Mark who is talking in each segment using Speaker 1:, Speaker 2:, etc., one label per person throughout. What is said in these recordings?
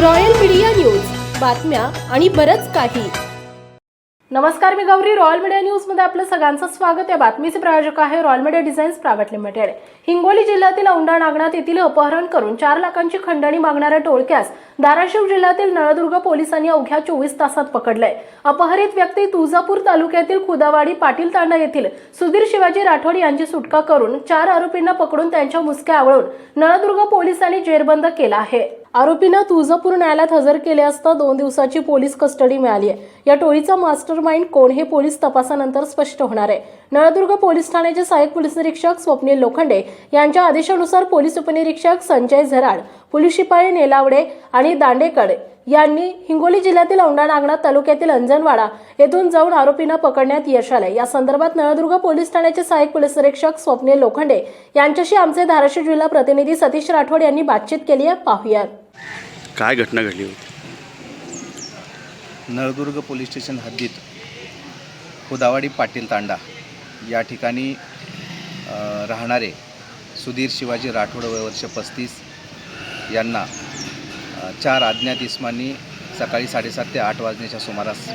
Speaker 1: Royal media news. बातम्या आणि बरच काही. नमस्कार मी गौरी. रॉयल मीडिया न्यूजमध्ये आपलं सगळ्यांचं स्वागत. आहे बातमीचे प्रायोजक आहे royal media designs private limited. Hingoli जिल्ह्यातील औंढा नागनाथ येथील अपहरण करून चार लाखांची खंडणी मागणाऱ्या टोळक्यास धाराशिव जिल्ह्यातील नळदुर्ग पोलिसांनी अवघ्या चोवीस तासात पकडलंय. अपहरित व्यक्ती तुळजापूर तालुक्यातील खुदावाडी पाटील तांडा येथील सुधीर शिवाजी राठोड यांची सुटका करून चार आरोपींना पकडून त्यांच्या मुसक्या आवळून नळदुर्ग पोलिसांनी जेरबंद केला आहे. आरोपीनं तुळजापूर न्यायालयात हजर केले असता दोन दिवसाची पोलीस कस्टडी मिळाली आहे. या टोळीचा मास्टर माइंड कोण हे पोलीस तपासानंतर स्पष्ट होणार आहे. नळदुर्ग पोलीस ठाण्याचे सहाय्यक पोलीस निरीक्षक स्वप्नील लोखंडे यांच्या आदेशानुसार पोलीस उपनिरीक्षक संजय झराड पोलीस शिपाई नेलावडे आणि दांडेकडे यांनी हिंगोली जिल्ह्यातील औंढा नागनाथ तालुक्यातील अंजनवाडा येथून जाऊन आरोपींना पकडण्यात यश आले या संदर्भात नळदुर्ग पोलीस ठाण्याचे सहाय्यक पोलीस निरीक्षक स्वप्नील लोखंडे यांच्याशी आमचे धाराशिव जिल्हा प्रतिनिधी सतीश राठोड यांनी बातचीत केली आहे. पाहूयात.
Speaker 2: काय घटना घडली होती?
Speaker 3: नळदुर्ग पोलीस स्टेशन हद्दीत खुदावाडी पाटील तांडा या ठिकाणी राहणारे सुधीर शिवाजी राठोड वय वर्ष पस्तीस यांना चार अज्ञात इस्मांनी सकाळी साडेसात ते आठ वाजण्याच्या सुमारास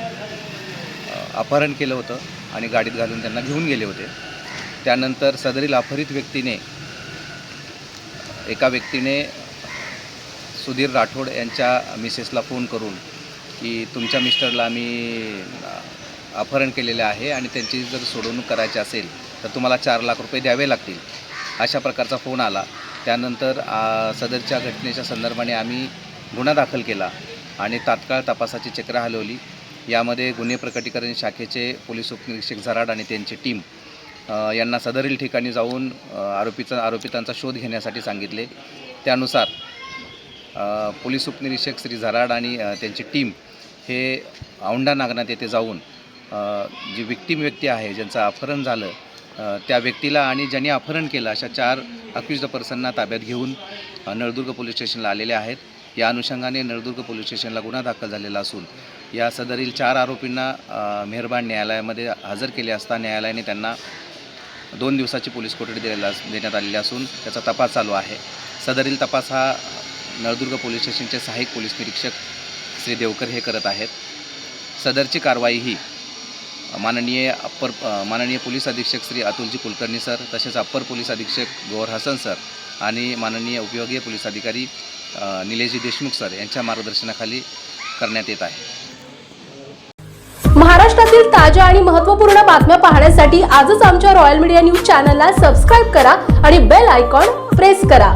Speaker 3: अपहरण केलं होतं आणि गाडीत घालून त्यांना घेऊन गेले होते. त्यानंतर सदरील अपहरित व्यक्तीने एका व्यक्तीने सुधीर राठोड यांच्या मिसेसला फोन करून की तुमच्या मिस्टरला आम्ही अपहरण केलेले आहे आणि त्यांची जर सोडवणूक करायची असेल तर तुम्हाला चार लाख रुपये द्यावे लागतील. अशा प्रकारचा फोन आला. त्यानंतर सदरच्या घटनेच्या संदर्भाने आम्ही गुन्हा दाखल केला आणि तात्काळ तपासाची चक्र हलवली. यामध्ये गुन्हे प्रकटीकरण शाखेचे पोलीस उपनिरीक्षक झराड आणि त्यांची टीम यांना सदरील ठिकाणी जाऊन आरोपीचा आरोपितांचा शोध घेण्यासाठी सांगितले. त्यानुसार पोलीस उपनिरीक्षक श्री झराड आणि त्यांची टीम हे औंढा नागनाथ येथे जाऊन जी विक्टीम व्यक्ती आहे ज्यांचं अपहरण झालं त्या व्यक्तीला आणि ज्यांनी अपहरण केलं अशा चार अक्युज पर्सनना ताब्यात घेऊन नळदुर्ग पोलीस स्टेशनला आलेले आहेत. या अनुषंगाने नळदुर्ग पोलीस स्टेशनला गुन्हा दाखल झालेला असून या सदरील चार आरोपींना मेहरबान न्यायालयामध्ये हजर केले असता न्यायालयाने त्यांना दोन दिवसाची पोलीस कोठडी दिलेला देण्यात आलेली असून त्याचा तपास चालू आहे. सदरील तपास हा नळदुर्ग पोलीस स्टेशनचे सहाय्यक पोलीस निरीक्षक श्री देवकर हे करत आहेत. सदरची कारवाई ही माननीय अप्पर माननीय पोलीस अधीक्षक श्री अतुलजी कुलकर्णी सर तसेच अप्पर पोलीस अधीक्षक गौर हसन सर आणि माननीय उपयोगीय पोलीस अधिकारी निलेशजी देशमुख सर यांच्या मार्गदर्शनाखाली करण्यात येत आहे.
Speaker 1: महाराष्ट्रातील ताज्या आणि महत्त्वपूर्ण बातम्या पाहण्यासाठी आजच आमच्या रॉयल मीडिया न्यूज चॅनलला सबस्क्राईब करा आणि बेल आयकॉन प्रेस करा.